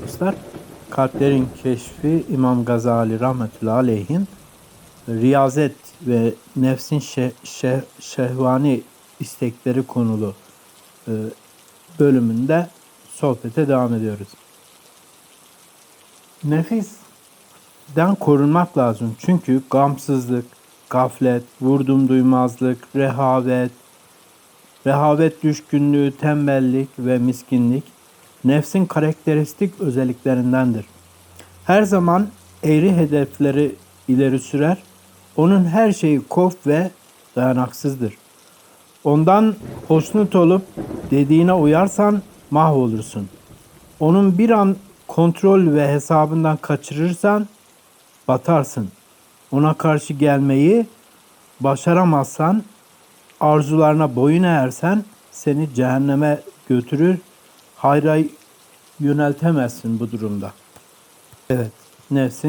Dostlar, Kalplerin Keşfi İmam Gazali rahmetullahi aleyhin riyazet ve nefsin şe- şe- şehvani istekleri konulu e, bölümünde sohbete devam ediyoruz. Nefisten korunmak lazım. Çünkü gamsızlık, gaflet, vurdum duymazlık, rehavet, rehavet düşkünlüğü, tembellik ve miskinlik nefsin karakteristik özelliklerindendir. Her zaman eğri hedefleri ileri sürer. Onun her şeyi kof ve dayanaksızdır. Ondan hoşnut olup dediğine uyarsan mahvolursun. Onun bir an kontrol ve hesabından kaçırırsan batarsın. Ona karşı gelmeyi başaramazsan, arzularına boyun eğersen seni cehenneme götürür. Hayra yöneltemezsin bu durumda. Evet, nefsin